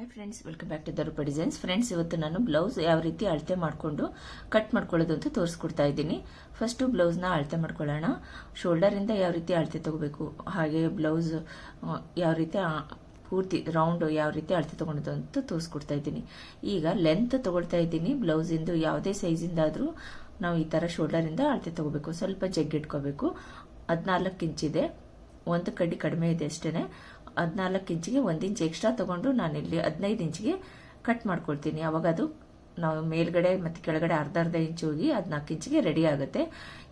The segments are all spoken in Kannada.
Hi friends welcome back to ದರುಪ designs friends ಇವತ್ತು ನಾನು ಬ್ಲೌಸ್ ಯಾವ ರೀತಿ ಅಳತೆ ಮಾಡಿಕೊಂಡು ಕಟ್ ಮಾಡ್ಕೊಳ್ಳೋದು ಅಂತ ತೋರಿಸ್ಕೊಡ್ತಾ ಇದ್ದೀನಿ. ಫಸ್ಟು ಬ್ಲೌಸ್ನ ಅಳತೆ ಮಾಡ್ಕೊಳ್ಳೋಣ. ಶೋಲ್ಡರಿಂದ ಯಾವ ರೀತಿ ಅಳತೆ ತಗೋಬೇಕು? ಹಾಗೆ ಬ್ಲೌಸ್ ಯಾವ ರೀತಿ ಪೂರ್ತಿ ರೌಂಡ್ ಯಾವ ರೀತಿ ಅಳತೆ ತಗೊಳೋದು ಅಂತ ತೋರಿಸ್ಕೊಡ್ತಾ ಇದ್ದೀನಿ. ಈಗ ಲೆಂತ್ ತೊಗೊಳ್ತಾ ಇದ್ದೀನಿ. ಬ್ಲೌಸಿಂದು ಯಾವುದೇ ಸೈಜಿಂದಾದರೂ ನಾವು ಈ ಥರ ಶೋಲ್ಡರಿಂದ ಅಳತೆ ತಗೋಬೇಕು. ಸ್ವಲ್ಪ ಜಗ್ಗಿಟ್ಕೋಬೇಕು ಹದಿನಾಲ್ಕು ಇಂಚಿದೆ ಒಂದು ಕಡ್ಡಿ ಕಡಿಮೆ ಇದೆ ಅಷ್ಟೇ ಹದಿನಾಲ್ಕು ಇಂಚಿಗೆ ಒಂದು ಇಂಚ್ ಎಕ್ಸ್ಟ್ರಾ ತಗೊಂಡು ಇಲ್ಲಿ ಹದಿನೈದು ಇಂಚಿಗೆ ಕಟ್ ಮಾಡ್ಕೊಳ್ತೀನಿ. ಅವಾಗ ಅದು ನಾವು ಮೇಲ್ಗಡೆ ಮತ್ತು ಕೆಳಗಡೆ ಅರ್ಧ ಅರ್ಧ ಇಂಚು ಹೋಗಿ ಹದಿನಾಲ್ಕು ಇಂಚಿಗೆ ರೆಡಿ ಆಗುತ್ತೆ.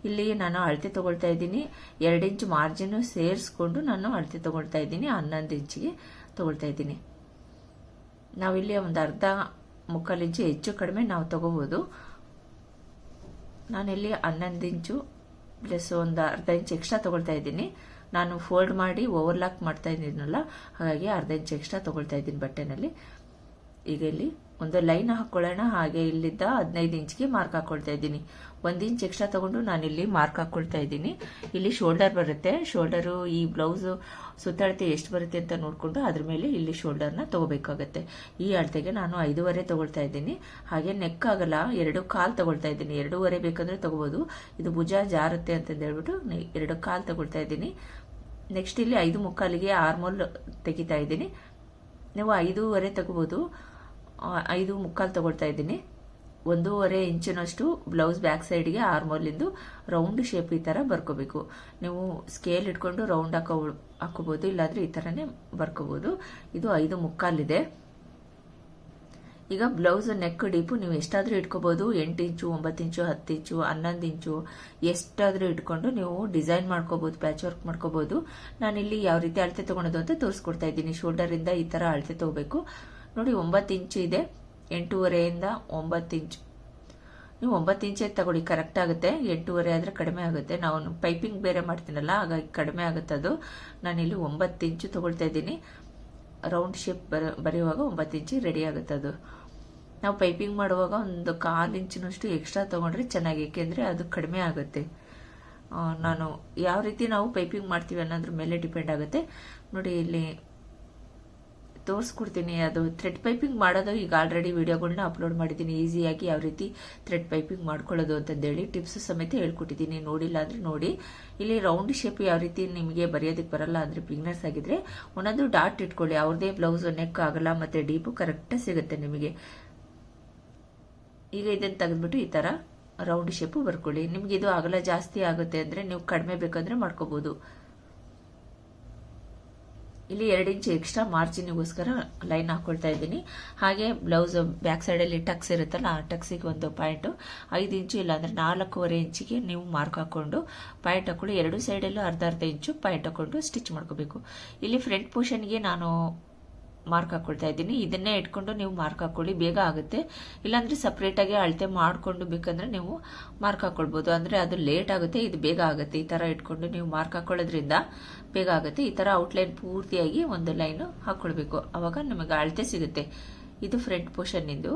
ಇಲ್ಲಿ ನಾನು ಅಳತೆ ತೊಗೊಳ್ತಾ ಇದ್ದೀನಿ. ಎರಡು ಇಂಚು ಮಾರ್ಜಿನ್ ಸೇರಿಸ್ಕೊಂಡು ನಾನು ಅಳತೆ ತೊಗೊಳ್ತಾ ಇದ್ದೀನಿ. ಹನ್ನೊಂದು ಇಂಚಿಗೆ ತೊಗೊಳ್ತಾ ಇದ್ದೀನಿ. ನಾವಿಲ್ಲಿ ಒಂದು ಅರ್ಧ ಮುಕ್ಕಾಲು ಇಂಚು ಹೆಚ್ಚು ಕಡಿಮೆ ನಾವು ತೊಗೋಬೋದು. ನಾನಿಲ್ಲಿ ಹನ್ನೊಂದು ಇಂಚು ಪ್ಲಸ್ ಒಂದು ಅರ್ಧ ಇಂಚು ಎಕ್ಸ್ಟ್ರಾ ತೊಗೊಳ್ತಾ ಇದ್ದೀನಿ. ನಾನು ಫೋಲ್ಡ್ ಮಾಡಿ ಓವರ್ಲಾಕ್ ಮಾಡ್ತಾ ಇದ್ದೀನಲ್ಲ, ಹಾಗಾಗಿ ಅರ್ಧ ಇಂಚ್ ಎಕ್ಸ್ಟ್ರಾ ತೊಗೊಳ್ತಾ ಇದ್ದೀನಿ ಬಟ್ಟೆನಲ್ಲಿ. ಈಗ ಇಲ್ಲಿ ಒಂದು ಲೈನ್ ಹಾಕ್ಕೊಳ್ಳೋಣ ಹಾಗೆ ಇಲ್ಲಿದ್ದ ಹದಿನೈದು ಇಂಚ್ಗೆ ಮಾರ್ಕ್ ಹಾಕೊಳ್ತಾ ಇದ್ದೀನಿ. ಒಂದು ಇಂಚ್ ಎಕ್ಸ್ಟ್ರಾ ತಗೊಂಡು ನಾನು ಇಲ್ಲಿ ಮಾರ್ಕ್ ಹಾಕ್ಕೊಳ್ತಾ ಇದ್ದೀನಿ. ಇಲ್ಲಿ ಶೋಲ್ಡರ್ ಬರುತ್ತೆ. ಶೋಲ್ಡರು ಈ ಬ್ಲೌಸು ಸುತ್ತಳತೆ ಎಷ್ಟು ಬರುತ್ತೆ ಅಂತ ನೋಡಿಕೊಂಡು ಅದ್ರ ಮೇಲೆ ಇಲ್ಲಿ ಶೋಲ್ಡರ್ನ ತಗೋಬೇಕಾಗತ್ತೆ. ಈ ಅಳತೆಗೆ ನಾನು ಐದೂವರೆ ತಗೊಳ್ತಾ ಇದ್ದೀನಿ. ಹಾಗೆ ನೆಕ್ ಆಗಲ್ಲ, ಎರಡು ಕಾಲು ತಗೊಳ್ತಾ ಇದ್ದೀನಿ. ಎರಡೂವರೆ ಬೇಕಂದ್ರೆ ತಗೋಬೋದು. ಇದು ಭುಜ ಜಾರುತ್ತೆ ಅಂತಂದು ಹೇಳ್ಬಿಟ್ಟು ಎರಡು ಕಾಲು ತಗೊಳ್ತಾ ಇದ್ದೀನಿ. ನೆಕ್ಸ್ಟ್ ಇಲ್ಲಿ ಐದು ಮುಕ್ಕಾಲಿಗೆ ಆರ್ಮೋಲ್ ತೆಗಿತಾ ಇದ್ದೀನಿ. ನೀವು ಐದೂವರೆ ತಗೋಬೋದು. ಐದು ಮುಕ್ಕಾಲು ತಗೊಳ್ತಾ ಇದ್ದೀನಿ. ಒಂದೂವರೆ ಇಂಚಿನಷ್ಟು ಬ್ಲೌಸ್ ಬ್ಯಾಕ್ ಸೈಡ್ಗೆ ಆರ್ಮೋಲಿಂದು ರೌಂಡ್ ಶೇಪ್ ಈ ಥರ ಬರ್ಕೋಬೇಕು. ನೀವು ಸ್ಕೇಲ್ ಇಟ್ಕೊಂಡು ರೌಂಡ್ ಹಾಕೋ, ಹಾಕೋಬೋದು, ಇಲ್ಲಾಂದ್ರೆ ಈ ಥರನೇ ಬರ್ಕೋಬೋದು. ಇದು ಐದು ಮುಕ್ಕಾಲಿದೆ. ಈಗ ಬ್ಲೌಸ್ ನೆಕ್ ಡೀಪು ನೀವು ಎಷ್ಟಾದರೂ ಇಟ್ಕೋಬಹುದು ಎಂಟು ಇಂಚು, ಒಂಬತ್ತು ಇಂಚು, ಹತ್ತು ಇಂಚು, ಹನ್ನೊಂದು ಇಂಚು, ಎಷ್ಟಾದರೂ ಇಟ್ಕೊಂಡು ನೀವು ಡಿಸೈನ್ ಮಾಡ್ಕೋಬಹುದು ಪ್ಯಾಚ್ ವರ್ಕ್ ಮಾಡ್ಕೋಬಹುದು ನಾನಿಲ್ಲಿ ಯಾವ ರೀತಿ ಅಳತೆ ತಗೊಳೋದು ಅಂತ ತೋರಿಸ್ಕೊಡ್ತಾ ಇದ್ದೀನಿ. ಶೋಲ್ಡರಿಂದ ಈ ಥರ ಅಳತೆ ತಗೋಬೇಕು. ನೋಡಿ, ಒಂಬತ್ತು ಇಂಚು ಇದೆ. ಎಂಟೂವರೆಯಿಂದ ಒಂಬತ್ತು ಇಂಚು. ನೀವು ಒಂಬತ್ತು ಇಂಚೆ ತಗೊಳ್ಳಿ ಕರೆಕ್ಟ್ ಆಗುತ್ತೆ. ಎಂಟೂವರೆ ಆದರೆ ಕಡಿಮೆ ಆಗುತ್ತೆ. ನಾವು ಪೈಪಿಂಗ್ ಬೇರೆ ಮಾಡ್ತೀನಲ್ಲ, ಹಾಗಾಗಿ ಕಡಿಮೆ ಆಗುತ್ತೆ ಅದು. ನಾನಿಲ್ಲಿ ಒಂಬತ್ತು ಇಂಚು ತಗೊಳ್ತಾ ಇದ್ದೀನಿ. ರೌಂಡ್ ಶೇಪ್ ಬರ, ಬರೆಯುವಾಗ ಒಂಬತ್ತು ಇಂಚು ರೆಡಿ ಆಗುತ್ತೆ ಅದು. ನಾವು ಪೈಪಿಂಗ್ ಮಾಡುವಾಗ ಒಂದು ಕಾಲು ಇಂಚಿನಷ್ಟು ಎಕ್ಸ್ಟ್ರಾ ತೊಗೊಂಡ್ರೆ ಚೆನ್ನಾಗಿ, ಏಕೆಂದರೆ ಅದು ಕಡಿಮೆ ಆಗುತ್ತೆ. ನಾನು ಯಾವ ರೀತಿ ನಾವು ಪೈಪಿಂಗ್ ಮಾಡ್ತೀವಿ ಅನ್ನೋದ್ರ ಮೇಲೆ ಡಿಪೆಂಡ್ ಆಗುತ್ತೆ. ನೋಡಿ, ಇಲ್ಲಿ ತೋರಿಸ್ಕೊಡ್ತೀನಿ, ಅದು ಥ್ರೆಡ್ ಪೈಪಿಂಗ್ ಮಾಡೋದು ಈಗ ಆಲ್ರೆಡಿ ವಿಡಿಯೋಗಳನ್ನ ಅಪ್ಲೋಡ್ ಮಾಡಿದ್ದೀನಿ. ಈಸಿಯಾಗಿ ಯಾವ ರೀತಿ ಥ್ರೆಡ್ ಪೈಪಿಂಗ್ ಮಾಡ್ಕೊಳ್ಳೋದು ಅಂತಂದೇಳಿ ಟಿಪ್ಸ್ ಸಮೇತ ಹೇಳ್ಕೊಟ್ಟಿದ್ದೀನಿ. ನೋಡಿಲ್ಲ ಅಂದರೆ ನೋಡಿ. ಇಲ್ಲಿ ರೌಂಡ್ ಶೇಪ್ ಯಾವ ರೀತಿ ನಿಮಗೆ ಬರೆಯೋದಕ್ಕೆ ಬರಲ್ಲ ಅಂದರೆ ಬಿಗ್ನರ್ಸ್ ಆಗಿದ್ರೆ ಒಂದೊಂದು ಡಾಟ್ ಇಟ್ಕೊಳ್ಳಿ. ಅವ್ರದೇ ಬ್ಲೌಸ್, ನೆಕ್ ಆಗಲ್ಲ, ಮತ್ತು ಡೀಪು ಕರೆಕ್ಟಾಗಿ ಸಿಗುತ್ತೆ ನಿಮಗೆ. ಈಗ ಇದನ್ನು ತೆಗೆದ್ಬಿಟ್ಟು ಈ ಥರ ರೌಂಡ್ ಶೇಪು ಬರ್ಕೊಳ್ಳಿ. ನಿಮ್ಗೆ ಇದು ಅಗಲ ಜಾಸ್ತಿ ಆಗುತ್ತೆ ಅಂದರೆ ನೀವು ಕಡಿಮೆ ಬೇಕಂದ್ರೆ ಮಾಡ್ಕೋಬೋದು. ಇಲ್ಲಿ ಎರಡು ಇಂಚ್ ಎಕ್ಸ್ಟ್ರಾ ಮಾರ್ಜಿನಿಗೋಸ್ಕರ ಲೈನ್ ಹಾಕೊಳ್ತಾ ಇದ್ದೀನಿ. ಹಾಗೆ ಬ್ಲೌಸ್ ಬ್ಯಾಕ್ ಸೈಡಲ್ಲಿ ಟಕ್ಸ್ ಇರುತ್ತಲ್ಲ, ಆ ಟಕ್ಸಿಗೆ ಒಂದು ಪಾಯಿಂಟು ಐದು ಇಂಚು ಇಲ್ಲಾಂದರೆ ನಾಲ್ಕೂವರೆ ಇಂಚಿಗೆ ನೀವು ಮಾರ್ಕ್ ಹಾಕೊಂಡು ಪಾಯಿಂಟ್ ಹಾಕೊಳ್ಳಿ. ಎರಡು ಸೈಡಲ್ಲೂ ಅರ್ಧ ಅರ್ಧ ಇಂಚು ಪಾಯಿಂಟ್ ಹಾಕೊಂಡು ಸ್ಟಿಚ್ ಮಾಡ್ಕೋಬೇಕು. ಇಲ್ಲಿ ಫ್ರಂಟ್ ಪೋರ್ಷನ್ಗೆ ನಾನು ಮಾರ್ಕ್ ಹಾಕೊಳ್ತಾ ಇದ್ದೀನಿ. ಇದನ್ನೇ ಇಟ್ಕೊಂಡು ನೀವು ಮಾರ್ಕ್ ಹಾಕೊಳ್ಳಿ. ಬೇಗ ಆಗುತ್ತೆ. ಇಲ್ಲಾಂದರೆ ಸಪ್ರೇಟಾಗಿ ಅಳತೆ ಮಾಡಿಕೊಂಡು ಬೇಕಂದ್ರೆ ನೀವು ಮಾರ್ಕ್ ಹಾಕೊಳ್ಬೋದು. ಅಂದರೆ ಅದು ಲೇಟ್ ಆಗುತ್ತೆ, ಇದು ಬೇಗ ಆಗುತ್ತೆ. ಈ ಥರ ಇಟ್ಕೊಂಡು ನೀವು ಮಾರ್ಕ್ ಹಾಕೊಳ್ಳೋದ್ರಿಂದ ಬೇಗ ಆಗುತ್ತೆ. ಈ ಥರ ಔಟ್ಲೈನ್ ಪೂರ್ತಿಯಾಗಿ ಒಂದು ಲೈನು ಹಾಕ್ಕೊಳ್ಬೇಕು ಆವಾಗ ನಮಗೆ ಅಳತೆ ಸಿಗುತ್ತೆ. ಇದು ಫ್ರಂಟ್ ಪೋರ್ಷನ್ನಿಂದು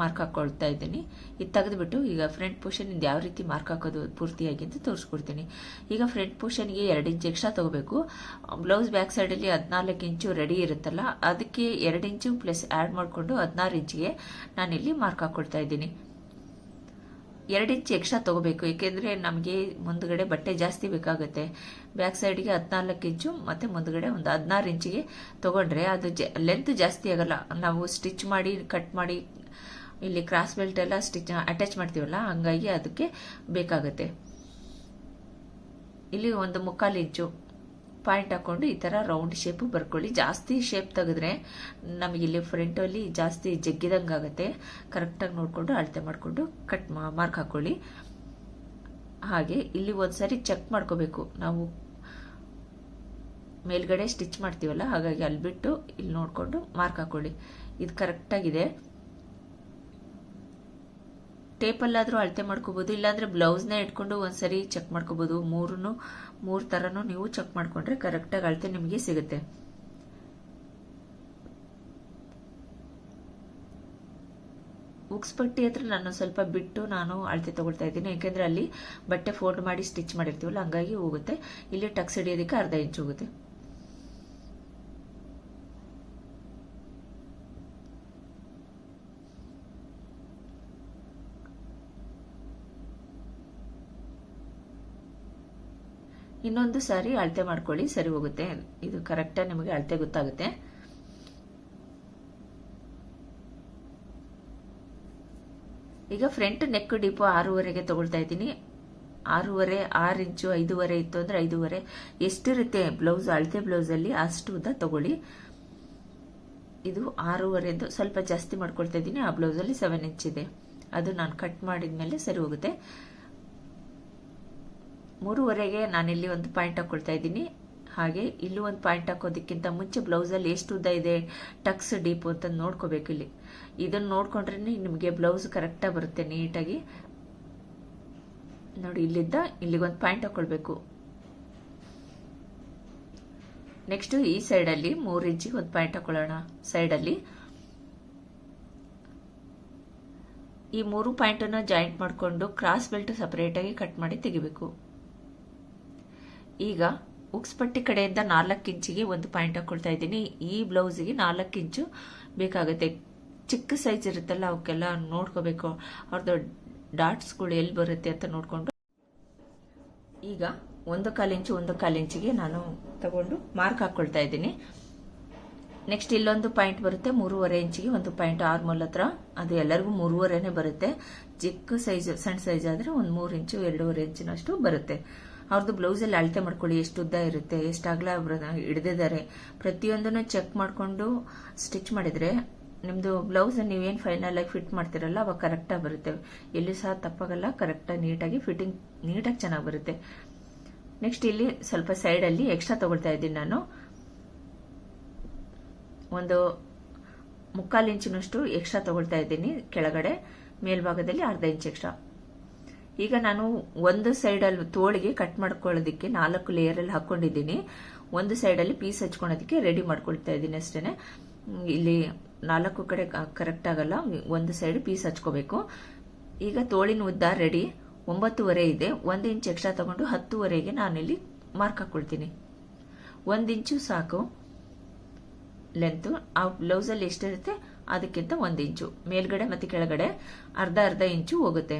ಮಾರ್ಕ್ ಹಾಕ್ಕೊಳ್ತಾ ಇದ್ದೀನಿ. ಇದು ತೆಗೆದುಬಿಟ್ಟು ಈಗ ಫ್ರಂಟ್ ಪೋರ್ಷನಿಂದ ಯಾವ ರೀತಿ ಮಾರ್ಕ್ ಹಾಕೋದು ಪೂರ್ತಿಯಾಗಿ ಅಂತ ತೋರಿಸ್ಕೊಡ್ತೀನಿ. ಈಗ ಫ್ರಂಟ್ ಪೋರ್ಷನ್ಗೆ ಎರಡು ಇಂಚ್ ಎಕ್ಸ್ಟ್ರಾ ತಗೋಬೇಕು. ಬ್ಲೌಸ್ ಬ್ಯಾಕ್ ಸೈಡಲ್ಲಿ ಹದಿನಾಲ್ಕು ಇಂಚು ರೆಡಿ ಇರುತ್ತಲ್ಲ, ಅದಕ್ಕೆ ಎರಡು ಇಂಚು ಪ್ಲಸ್ ಆ್ಯಡ್ ಮಾಡಿಕೊಂಡು ಹದಿನಾರು ಇಂಚಿಗೆ ನಾನಿಲ್ಲಿ ಮಾರ್ಕ್ ಹಾಕ್ಕೊಡ್ತಾ ಇದ್ದೀನಿ. ಎರಡು ಇಂಚ್ ಎಕ್ಸ್ಟ್ರಾ ತಗೋಬೇಕು, ಏಕೆಂದರೆ ನಮಗೆ ಮುಂದುಗಡೆ ಬಟ್ಟೆ ಜಾಸ್ತಿ ಬೇಕಾಗುತ್ತೆ. ಬ್ಯಾಕ್ ಸೈಡ್ಗೆ ಹದಿನಾಲ್ಕು ಇಂಚು ಮತ್ತು ಮುಂದುಗಡೆ ಒಂದು ಹದಿನಾರು ಇಂಚಿಗೆ ತೊಗೊಂಡ್ರೆ ಅದು ಜ ಲೆಂತ್ ಜಾಸ್ತಿ ಆಗೋಲ್ಲ. ನಾವು ಸ್ಟಿಚ್ ಮಾಡಿ ಕಟ್ ಮಾಡಿ ಇಲ್ಲಿ ಕ್ರಾಸ್ ಬೆಲ್ಟ್ ಎಲ್ಲ ಸ್ಟಿಚ್ ಅಟ್ಯಾಚ್ ಮಾಡ್ತೀವಲ್ಲ, ಹಂಗಾಗಿ ಅದಕ್ಕೆ ಬೇಕಾಗುತ್ತೆ. ಇಲ್ಲಿ ಒಂದು ಮುಕ್ಕಾಲು ಇಂಚು ಪಾಯಿಂಟ್ ಹಾಕೊಂಡು ಈ ಥರ ರೌಂಡ್ ಶೇಪ್ ಬರ್ಕೊಳ್ಳಿ. ಜಾಸ್ತಿ ಶೇಪ್ ತೆಗೆದ್ರೆ ನಮಗೆ ಇಲ್ಲಿ ಫ್ರಂಟಲ್ಲಿ ಜಾಸ್ತಿ ಜಗ್ಗಿದಂಗೆ ಆಗುತ್ತೆ. ಕರೆಕ್ಟಾಗಿ ನೋಡಿಕೊಂಡು ಅಳತೆ ಮಾಡಿಕೊಂಡು ಕಟ್ ಮಾರ್ಕ್ ಹಾಕೊಳ್ಳಿ. ಹಾಗೆ ಇಲ್ಲಿ ಒಂದ್ಸರಿ ಚೆಕ್ ಮಾಡ್ಕೋಬೇಕು. ನಾವು ಮೇಲ್ಗಡೆ ಸ್ಟಿಚ್ ಮಾಡ್ತೀವಲ್ಲ, ಹಾಗಾಗಿ ಅಲ್ಲಿ ಬಿಟ್ಟು ಇಲ್ಲಿ ನೋಡಿಕೊಂಡು ಮಾರ್ಕ್ ಹಾಕೊಳ್ಳಿ. ಇದು ಕರೆಕ್ಟಾಗಿದೆ ಟೇಪಲ್ಲಾದರೂ ಅಳತೆ ಮಾಡ್ಕೋಬೋದು, ಇಲ್ಲಾಂದರೆ ಬ್ಲೌಸ್ನೇ ಇಟ್ಕೊಂಡು ಒಂದ್ಸರಿ ಚೆಕ್ ಮಾಡ್ಕೋಬೋದು. ಮೂರನ್ನು ಮೂರು ಥರನೂ ನೀವು ಚೆಕ್ ಮಾಡ್ಕೊಂಡ್ರೆ ಕರೆಕ್ಟಾಗಿ ಅಳತೆ ನಿಮಗೆ ಸಿಗುತ್ತೆ. ಉಕ್ಸ್ ಪಟ್ಟಿ ಹತ್ರ ನಾನು ಸ್ವಲ್ಪ ಬಿಟ್ಟು ನಾನು ಅಳತೆ ತಗೊಳ್ತಾ ಇದ್ದೀನಿ. ಯಾಕೆಂದ್ರೆ ಅಲ್ಲಿ ಬಟ್ಟೆ ಫೋಲ್ಡ್ ಮಾಡಿ ಸ್ಟಿಚ್ ಮಾಡಿರ್ತೀವಲ್ಲ, ಹಂಗಾಗಿ ಹೋಗುತ್ತೆ. ಇಲ್ಲಿ ಟಕ್ಸ್ ಹಿಡಿಯೋದಕ್ಕೆ ಅರ್ಧ ಇಂಚ್ ಹೋಗುತ್ತೆ. ಇನ್ನೊಂದು ಸಾರಿ ಅಳತೆ ಮಾಡ್ಕೊಳ್ಳಿ, ಸರಿ ಹೋಗುತ್ತೆ. ಇದು ಕರೆಕ್ಟಾಗಿ ನಿಮಗೆ ಅಳತೆ ಗೊತ್ತಾಗುತ್ತೆ. ಈಗ ಫ್ರಂಟ್ ನೆಕ್ ಡಿಪೋ ಆರೂವರೆಗೆ ತಗೊಳ್ತಾ ಇದ್ದೀನಿ. ಆರೂವರೆ, ಆರು ಇಂಚು ಐದೂವರೆ ಇತ್ತು ಅಂದರೆ ಐದೂವರೆ. ಎಷ್ಟಿರುತ್ತೆ ಬ್ಲೌಸ್ ಅಳತೆ ಬ್ಲೌಸಲ್ಲಿ ಅಷ್ಟು ಉದ್ದ ತಗೊಳ್ಳಿ. ಇದು ಆರೂವರೆದು ಸ್ವಲ್ಪ ಜಾಸ್ತಿ ಮಾಡ್ಕೊಳ್ತಾ ಇದ್ದೀನಿ. ಆ ಬ್ಲೌಸಲ್ಲಿ ಸೆವೆನ್ ಇಂಚ್ ಇದೆ. ಅದು ನಾನು ಕಟ್ ಮಾಡಿದ ಮೇಲೆ ಸರಿ ಹೋಗುತ್ತೆ. ಮೂರುವರೆಗೆ ನಾನಿಲ್ಲಿ ಒಂದು ಪಾಯಿಂಟ್ ಹಾಕ್ಕೊಳ್ತಾ ಇದ್ದೀನಿ. ಹಾಗೆ ಇಲ್ಲೂ ಒಂದು ಪಾಯಿಂಟ್ ಹಾಕೋದಕ್ಕಿಂತ ಮುಂಚೆ ಬ್ಲೌಸಲ್ಲಿ ಎಷ್ಟು ಉದ್ದ ಇದೆ, ಟಕ್ಸ್ ಡೀಪು ಅಂತ ನೋಡ್ಕೋಬೇಕು ಇಲ್ಲಿ. ಇದನ್ನು ನೋಡ್ಕೊಂಡ್ರೆ ನಿಮಗೆ ಬ್ಲೌಸ್ ಕರೆಕ್ಟಾಗಿ ಬರುತ್ತೆ ನೀಟಾಗಿ. ನೋಡಿ, ಇಲ್ಲಿದ್ದ ಇಲ್ಲಿಗೊಂದು ಪಾಯಿಂಟ್ ಹಾಕ್ಕೊಳ್ಬೇಕು ನೆಕ್ಸ್ಟ್ ಈ ಸೈಡಲ್ಲಿ ಮೂರು ಇಂಚಿಗೆ ಒಂದು ಪಾಯಿಂಟ್ ಹಾಕೊಳ್ಳೋಣ. ಸೈಡಲ್ಲಿ ಈ ಮೂರು ಪಾಯಿಂಟನ್ನು ಜಾಯಿಂಟ್ ಮಾಡಿಕೊಂಡು ಕ್ರಾಸ್ ಬೆಲ್ಟ್ ಸಪ್ರೇಟಾಗಿ ಕಟ್ ಮಾಡಿ ತೆಗಿಬೇಕು. ಈಗ ಉಕ್ಸ್ಪಟ್ಟಿ ಕಡೆಯಿಂದ ನಾಲ್ಕು ಇಂಚಿಗೆ ಒಂದು ಪಾಯಿಂಟ್ ಹಾಕೊಳ್ತಾ ಇದ್ದೀನಿ. ಈ ಬ್ಲೌಸಿಗೆ ನಾಲ್ಕು ಇಂಚು ಬೇಕಾಗುತ್ತೆ. ಚಿಕ್ಕ ಸೈಜ್ ಇರುತ್ತಲ್ಲ, ಅವಕ್ಕೆಲ್ಲ ನೋಡ್ಕೋಬೇಕು. ಅವ್ರದ್ದು ಡಾಟ್ಸ್ಗಳು ಎಲ್ಲಿ ಬರುತ್ತೆ ಅಂತ ನೋಡಿಕೊಂಡು. ಈಗ ಒಂದು ಕಾಲು ಇಂಚು, ಒಂದು ಕಾಲು ಇಂಚಿಗೆ ನಾನು ತಗೊಂಡು ಮಾರ್ಕ್ ಹಾಕ್ಕೊಳ್ತಾ ಇದ್ದೀನಿ. ನೆಕ್ಸ್ಟ್ ಇಲ್ಲೊಂದು ಪಾಯಿಂಟ್ ಬರುತ್ತೆ, ಮೂರುವರೆ ಇಂಚಿಗೆ ಒಂದು ಪಾಯಿಂಟ್ ಆರ್ಮೋಲ್ ಹತ್ರ. ಅದು ಎಲ್ಲರಿಗೂ ಮೂರುವರೆನೇ ಬರುತ್ತೆ. ಚಿಕ್ಕ ಸೈಜ್ ಸಣ್ಣ ಸೈಜ್ ಆದರೆ ಒಂದು ಮೂರು ಇಂಚು, ಎರಡೂವರೆ ಇಂಚಿನಷ್ಟು ಬರುತ್ತೆ. ಅವ್ರದ್ದು ಬ್ಲೌಸಲ್ಲಿ ಅಳತೆ ಮಾಡ್ಕೊಳ್ಳಿ ಎಷ್ಟು ಉದ್ದ ಇರುತ್ತೆ ಎಷ್ಟು ಅಗಲ ಹಿಡಿದಿದ್ದಾರೆ ಪ್ರತಿಯೊಂದನ್ನು ಚೆಕ್ ಮಾಡಿಕೊಂಡು ಸ್ಟಿಚ್ ಮಾಡಿದರೆ ನಿಮ್ಮದು ಬ್ಲೌಸ್ ನೀವೇನು ಫೈನಲ್ ಆಗಿ ಫಿಟ್ ಮಾಡ್ತಿರಲ್ಲ, ಅವಾಗ ಕರೆಕ್ಟಾಗಿ ಬರುತ್ತೆ. ಎಲ್ಲಿ ಸಹ ತಪ್ಪಾಗಲ್ಲ ಕರೆಕ್ಟಾಗಿ ನೀಟಾಗಿ ಫಿಟ್ಟಿಂಗ್ ನೀಟಾಗಿ ಚೆನ್ನಾಗಿ ಬರುತ್ತೆ. ನೆಕ್ಸ್ಟ್ ಇಲ್ಲಿ ಸ್ವಲ್ಪ ಸೈಡಲ್ಲಿ ಎಕ್ಸ್ಟ್ರಾ ತಗೊಳ್ತಾ ಇದ್ದೀನಿ ನಾನು. ಒಂದು ಮುಕ್ಕಾಲು ಇಂಚಿನಷ್ಟು ಎಕ್ಸ್ಟ್ರಾ ತಗೊಳ್ತಾ ಇದ್ದೀನಿ ಕೆಳಗಡೆ, ಮೇಲ್ಭಾಗದಲ್ಲಿ ಅರ್ಧ ಇಂಚ್ ಎಕ್ಸ್ಟ್ರಾ ಈಗ ನಾನು ಒಂದು ಸೈಡಲ್ಲಿ ತೋಳಿಗೆ ಕಟ್ ಮಾಡ್ಕೊಳ್ಳೋದಕ್ಕೆ ನಾಲ್ಕು ಲೇಯರಲ್ಲಿ ಹಾಕೊಂಡಿದ್ದೀನಿ ಒಂದು ಸೈಡಲ್ಲಿ ಪೀಸ್ ಹಚ್ಕೊಳೋದಕ್ಕೆ ರೆಡಿ ಮಾಡ್ಕೊಳ್ತಾ ಇದ್ದೀನಿ ಅಷ್ಟೇ ಇಲ್ಲಿ ನಾಲ್ಕು ಕಡೆ ಕರೆಕ್ಟ್ ಆಗಲ್ಲ. ಒಂದು ಸೈಡ್ ಪೀಸ್ ಹಚ್ಕೋಬೇಕು. ಈಗ ತೋಳಿನ ಉದ್ದ ರೆಡಿ ಒಂಬತ್ತುವರೆ ಇದೆ. ಒಂದು ಇಂಚ್ ಎಕ್ಸ್ಟ್ರಾ ತಗೊಂಡು ಹತ್ತುವರೆಗೆ ನಾನಿಲ್ಲಿ ಮಾರ್ಕ್ ಹಾಕೊಳ್ತೀನಿ ಒಂದು ಇಂಚು ಸಾಕು. ಲೆಂತು ಆ ಬ್ಲೌಸಲ್ಲಿ ಎಷ್ಟಿರುತ್ತೆ? ಅದಕ್ಕಿಂತ ಒಂದು ಇಂಚು ಮೇಲ್ಗಡೆ ಮತ್ತು ಕೆಳಗಡೆ ಅರ್ಧ ಅರ್ಧ ಇಂಚು ಹೋಗುತ್ತೆ.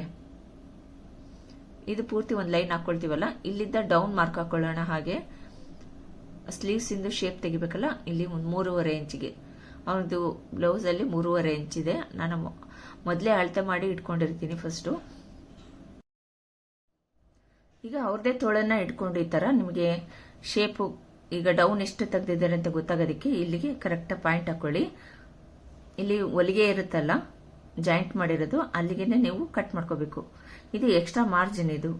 ಇದು ಪೂರ್ತಿ ಒಂದು ಲೈನ್ ಹಾಕೊಳ್ತೀವಲ್ಲ? ಇಲ್ಲಿದ್ದ ಡೌನ್ ಮಾರ್ಕ್ ಹಾಕೊಳ್ಳೋಣ ಹಾಗೆ. ಸ್ಲೀವ್ಸ್ ಇಂದು ಶೇಪ್ ತೆಗಿಬೇಕಲ್ಲ? ಇಲ್ಲಿ ಒಂದು ಮೂರುವರೆ ಇಂಚಿಗೆ. ಬ್ಲೌಸ್ ಅಲ್ಲಿ ಮೂರುವರೆ ಇಂಚಿದೆ. ನಾನು ಮೊದಲೇ ಅಳತೆ ಮಾಡಿ ಇಟ್ಕೊಂಡಿರ್ತೀನಿ ಫಸ್ಟು ಈಗ ಅವ್ರದೇ ತೋಳನ್ನ ಇಟ್ಕೊಂಡು ಈ ಥರ ನಿಮಗೆ ಶೇಪು, ಈಗ ಡೌನ್ ಎಷ್ಟು ತೆಗೆದಿದ್ದಾರೆ ಅಂತ ಗೊತ್ತಾಗೋದಕ್ಕೆ ಇಲ್ಲಿಗೆ ಕರೆಕ್ಟಾಗಿ ಪಾಯಿಂಟ್ ಹಾಕೊಳ್ಳಿ. ಇಲ್ಲಿ ಹೊಲಿಗೆ ಇರುತ್ತಲ್ಲ? ಜಾಯಿಂಟ್ ಮಾಡಿರೋದು ಅಲ್ಲಿಗೆ ನೀವು ಕಟ್ ಮಾಡ್ಕೋಬೇಕು. ಇದು ಎಕ್ಸ್ಟ್ರಾ ಮಾರ್ಜಿನ್ ಇದು.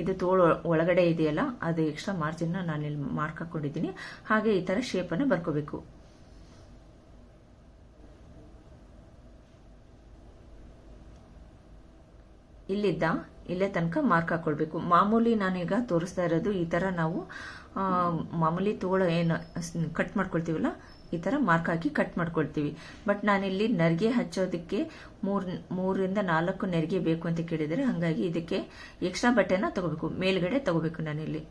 ಇದು ತೋಳು ಒಳಗಡೆ ಇದೆಯಲ್ಲ, ಅದು ಎಕ್ಸ್ಟ್ರಾ ಮಾರ್ಜಿನ್ನ ನಾನು ಇಲ್ಲಿ ಮಾರ್ಕ್ ಹಾಕೊಂಡಿದ್ದೀನಿ. ಹಾಗೆ ಈ ಥರ ಶೇಪನ್ನು ಬರ್ಕೋಬೇಕು. ಇಲ್ಲಿದ್ದ, ಇಲ್ಲೇ ತನಕ ಮಾರ್ಕ್ ಹಾಕೊಳ್ಬೇಕು. ಮಾಮೂಲಿ ನಾನೀಗ ತೋರಿಸ್ತಾ ಇರೋದು ಈ ಥರ ನಾವು ಮಾಮೂಲಿ ತೋಳ ಏನು ಕಟ್ ಮಾಡ್ಕೊಳ್ತೀವಲ್ಲ ಈ ಥರ ಮಾರ್ಕ್ ಹಾಕಿ ಕಟ್ ಮಾಡ್ಕೊಳ್ತೀವಿ. ಬಟ್ ನಾನಿಲ್ಲಿ ನೆರಿಗೆ ಹಚ್ಚೋದಕ್ಕೆ ಮೂರ್, ಮೂರಿಂದ ನಾಲ್ಕು ನೆರಿಗೆ ಬೇಕು ಅಂತ ಕೇಳಿದರೆ ಹಾಗಾಗಿ ಇದಕ್ಕೆ ಎಕ್ಸ್ಟ್ರಾ ಬಟ್ಟೆನ ತಗೋಬೇಕು. ಮೇಲ್ಗಡೆ ತಗೋಬೇಕು ನಾನಿಲ್ಲಿ.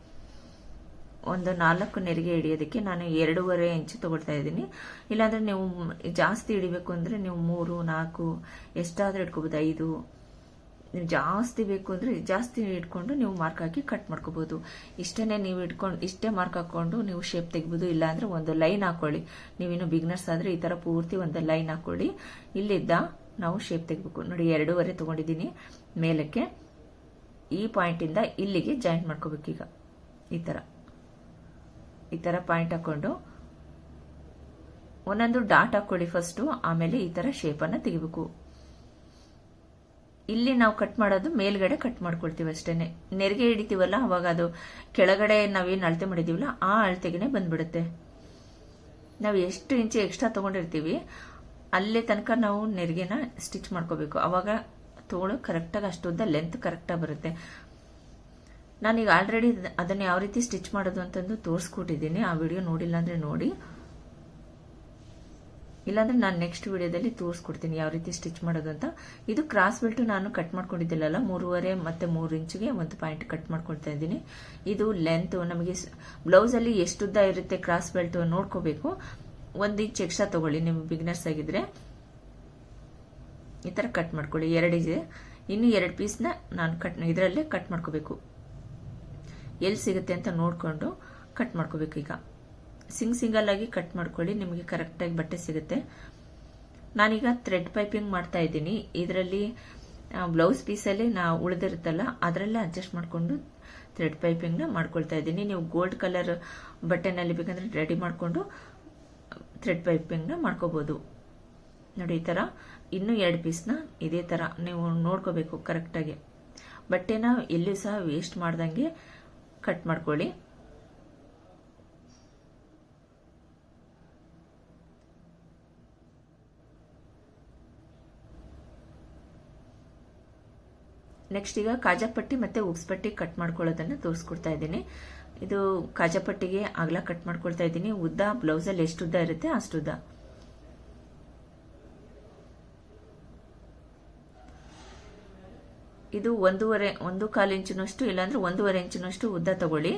ಒಂದು ನಾಲ್ಕು ನೆರಿಗೆ ಹಿಡಿಯೋದಕ್ಕೆ ನಾನು ಎರಡೂವರೆ ಇಂಚು ತಗೊಳ್ತಾ ಇದ್ದೀನಿ. ಇಲ್ಲಾಂದ್ರೆ ನೀವು ಜಾಸ್ತಿ ಹಿಡಿಬೇಕು ಅಂದರೆ ನೀವು ಮೂರು, ನಾಲ್ಕು, ಎಷ್ಟಾದರೂ ಇಟ್ಕೋಬೋದು ಐದು. ನೀವು ಜಾಸ್ತಿ ಬೇಕು ಅಂದರೆ ಜಾಸ್ತಿ ಇಟ್ಕೊಂಡು ನೀವು ಮಾರ್ಕ್ ಹಾಕಿ ಕಟ್ ಮಾಡ್ಕೋಬೋದು. ಇಷ್ಟೇ ನೀವು ಇಟ್ಕೊಂಡು, ಇಷ್ಟೇ ಮಾರ್ಕ್ ಹಾಕ್ಕೊಂಡು ನೀವು ಶೇಪ್ ತೆಗಿಬೋದು ಇಲ್ಲಾಂದರೆ ಒಂದು ಲೈನ್ ಹಾಕೊಳ್ಳಿ. ನೀವಿನ್ನು ಬಿಗ್ನರ್ಸ್ ಆದರೆ ಈ ಥರ ಪೂರ್ತಿ ಒಂದು ಲೈನ್ ಹಾಕೊಳ್ಳಿ. ಇಲ್ಲಿದ್ದ ನಾವು ಶೇಪ್ ತೆಗಿಬೇಕು. ನೋಡಿ, ಎರಡೂವರೆ ತಗೊಂಡಿದ್ದೀನಿ. ಮೇಲಕ್ಕೆ ಈ ಪಾಯಿಂಟಿಂದ ಇಲ್ಲಿಗೆ ಜಾಯಿಂಟ್ ಮಾಡ್ಕೋಬೇಕೀಗ ಈ ಥರ ಈ ಥರ ಪಾಯಿಂಟ್ ಹಾಕ್ಕೊಂಡು ಒಂದೊಂದು ಡಾಟ್ ಹಾಕ್ಕೊಳ್ಳಿ ಫಸ್ಟು ಆಮೇಲೆ ಈ ಥರ ಶೇಪನ್ನು ತೆಗಿಬೇಕು. ಇಲ್ಲಿ ನಾವು ಕಟ್ ಮಾಡೋದು ಮೇಲ್ಗಡೆ ಕಟ್ ಮಾಡ್ಕೊಳ್ತೀವಿ ಅಷ್ಟೇನೆ. ನೆರಿಗೆ ಹಿಡಿತೀವಲ್ಲ, ಅವಾಗ ಅದು ಕೆಳಗಡೆ ನಾವೇನು ಅಳತೆ ಮಾಡಿದೀವಲ್ಲ, ಆ ಅಳತೆಗೆ ಬಂದ್ಬಿಡುತ್ತೆ. ನಾವು ಎಷ್ಟು ಇಂಚು ಎಕ್ಸ್ಟ್ರಾ ತಗೊಂಡಿರ್ತೀವಿ, ಅಲ್ಲೇ ತನಕ ನಾವು ನೆರಿಗೆನ ಸ್ಟಿಚ್ ಮಾಡ್ಕೋಬೇಕು. ಅವಾಗ ತೋಳು ಕರೆಕ್ಟಾಗಿ ಅಷ್ಟುದ್ದ ಲೆಂತ್ ಕರೆಕ್ಟಾಗಿ ಬರುತ್ತೆ. ನಾನೀಗ ಆಲ್ರೆಡಿ ಅದನ್ನು ಯಾವ ರೀತಿ ಸ್ಟಿಚ್ ಮಾಡೋದು ಅಂತಂದು ತೋರಿಸ್ಕೊಟ್ಟಿದ್ದೀನಿ. ಆ ವಿಡಿಯೋ ನೋಡಿಲ್ಲ ಅಂದರೆ ನೋಡಿ. ಇಲ್ಲಾಂದ್ರೆ ನಾನು ನೆಕ್ಸ್ಟ್ ವಿಡಿಯೋದಲ್ಲಿ ತೋರಿಸ್ಕೊಡ್ತೀನಿ ಯಾವ ರೀತಿ ಸ್ಟಿಚ್ ಮಾಡೋದು ಅಂತ. ಇದು ಕ್ರಾಸ್ ಬೆಲ್ಟು ನಾನು ಕಟ್ ಮಾಡ್ಕೊಂಡಿದ್ದಿಲ್ಲಲ್ಲ, ಮೂರುವರೆ ಮತ್ತೆ ಮೂರು ಇಂಚಿಗೆ ಒಂದು ಪಾಯಿಂಟ್ ಕಟ್ ಮಾಡ್ಕೊಳ್ತಾ ಇದ್ದೀನಿ. ಇದು ಲೆಂತ್ ನಮಗೆ ಬ್ಲೌಸಲ್ಲಿ ಎಷ್ಟುದ್ದ ಇರುತ್ತೆ ಕ್ರಾಸ್ ಬೆಲ್ಟ್ ನೋಡ್ಕೋಬೇಕು. ಒಂದು ಇಂಚ್ ಎಕ್ಸ್ಟ್ರಾ ತಗೊಳ್ಳಿ, ನೀವು ಬಿಗ್ನರ್ಸ್ ಆಗಿದ್ರೆ. ಈ ಥರ ಕಟ್ ಮಾಡ್ಕೊಳ್ಳಿ ಎರಡಿದೆ ಇನ್ನು ಎರಡು ಪೀಸ್ನ ನಾನು ಕಟ್ ಇದರಲ್ಲೇ ಕಟ್ ಮಾಡ್ಕೋಬೇಕು. ಎಲ್ಲಿ ಸಿಗುತ್ತೆ ಅಂತ ನೋಡಿಕೊಂಡು ಕಟ್ ಮಾಡ್ಕೋಬೇಕು ಈಗ. ಸಿಂಗ್ ಸಿಂಗಲ್ ಆಗಿ ಕಟ್ ಮಾಡ್ಕೊಳ್ಳಿ, ನಿಮಗೆ ಕರೆಕ್ಟಾಗಿ ಬಟ್ಟೆ ಸಿಗುತ್ತೆ. ನಾನೀಗ ಥ್ರೆಡ್ ಪೈಪಿಂಗ್ ಮಾಡ್ತಾ ಇದ್ದೀನಿ. ಇದರಲ್ಲಿ ಬ್ಲೌಸ್ ಪೀಸಲ್ಲಿ ನಾ ಉಳಿದಿರುತ್ತಲ್ಲ, ಅದರಲ್ಲೇ ಅಡ್ಜಸ್ಟ್ ಮಾಡಿಕೊಂಡು ಥ್ರೆಡ್ ಪೈಪಿಂಗ್ನ ಮಾಡ್ಕೊಳ್ತಾ ಇದ್ದೀನಿ. ನೀವು ಗೋಲ್ಡ್ ಕಲರ್ ಬಟ್ಟೆನಲ್ಲಿ ಬೇಕಂದ್ರೆ ರೆಡಿ ಮಾಡಿಕೊಂಡು ಥ್ರೆಡ್ ಪೈಪಿಂಗ್ನ ಮಾಡ್ಕೋಬೋದು. ನೋಡಿ, ಈ ಥರ ಇನ್ನೂ ಎರಡು ಪೀಸ್ನ ಇದೇ ಥರ ನೀವು ನೋಡ್ಕೋಬೇಕು ಕರೆಕ್ಟಾಗಿ ಬಟ್ಟೆನ ಎಲ್ಲಿಯೂ ಸಹ ವೇಸ್ಟ್ ಮಾಡ್ದಂಗೆ ಕಟ್ ಮಾಡ್ಕೊಳ್ಳಿ. ನೆಕ್ಸ್ಟ್ ಈಗ ಕಾಜಾಪಟ್ಟಿ ಮತ್ತೆ ಉಗ್ಸ್ಪಟ್ಟಿ ಕಟ್ ಮಾಡ್ಕೊಳ್ಳೋದನ್ನ ತೋರಿಸ್ಕೊಡ್ತಾ ಇದ್ದೀನಿ. ಇದು ಕಾಜಾಪಟ್ಟಿಗೆ ಆಗ್ಲ ಕಟ್ ಮಾಡ್ಕೊಳ್ತಾ ಇದ್ದೀನಿ. ಉದ್ದ ಬ್ಲೌಸಲ್ಲಿ ಎಷ್ಟು ಉದ್ದ ಇರುತ್ತೆ ಅಷ್ಟು ಉದ್ದ. ಇದು ಒಂದೂವರೆ, ಒಂದು ಕಾಲು ಇಂಚಿನಷ್ಟು ಇಲ್ಲಾಂದ್ರೆ ಒಂದೂವರೆ ಇಂಚಿನಷ್ಟು ಉದ್ದ ತಗೊಳ್ಳಿ.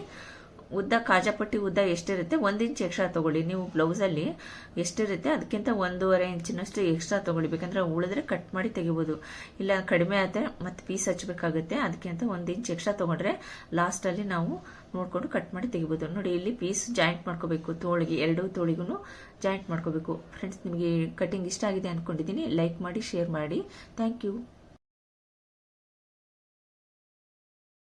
ಉದ್ದ, ಕಾಜಾಪಟ್ಟಿ ಉದ್ದ ಎಷ್ಟಿರುತ್ತೆ? ಒಂದು ಇಂಚ್ ಎಕ್ಸ್ಟ್ರಾ ತಗೊಳ್ಳಿ. ನೀವು ಬ್ಲೌಸಲ್ಲಿ ಎಷ್ಟಿರುತ್ತೆ, ಅದಕ್ಕಿಂತ ಒಂದೂವರೆ ಇಂಚಿನಷ್ಟು ಎಕ್ಸ್ಟ್ರಾ ತಗೊಳ್ಳಿ. ಬೇಕಂದ್ರೆ ಉಳಿದ್ರೆ ಕಟ್ ಮಾಡಿ ತೆಗಿಬೋದು. ಇಲ್ಲ, ಕಡಿಮೆ ಆದರೆ ಮತ್ತೆ ಪೀಸ್ ಹಚ್ಚಬೇಕಾಗುತ್ತೆ ಅದಕ್ಕಿಂತ ಒಂದು ಇಂಚ್ ಎಕ್ಸ್ಟ್ರಾ ತಗೊಂಡ್ರೆ ಲಾಸ್ಟಲ್ಲಿ ನಾವು ನೋಡಿಕೊಂಡು ಕಟ್ ಮಾಡಿ ತೆಗಿಬೋದು. ನೋಡಿ, ಇಲ್ಲಿ ಪೀಸ್ ಜಾಯಿಂಟ್ ಮಾಡ್ಕೋಬೇಕು. ತೋಳಿಗೆ, ಎರಡೂ ತೋಳಿಗೂ ಜಾಯಿಂಟ್ ಮಾಡ್ಕೋಬೇಕು. ಫ್ರೆಂಡ್ಸ್ ನಿಮಗೆ ಕಟಿಂಗ್ ಇಷ್ಟ ಆಗಿದೆ ಅಂದ್ಕೊಂಡಿದ್ದೀನಿ ಲೈಕ್ ಮಾಡಿ ಶೇರ್ ಮಾಡಿ. Thank you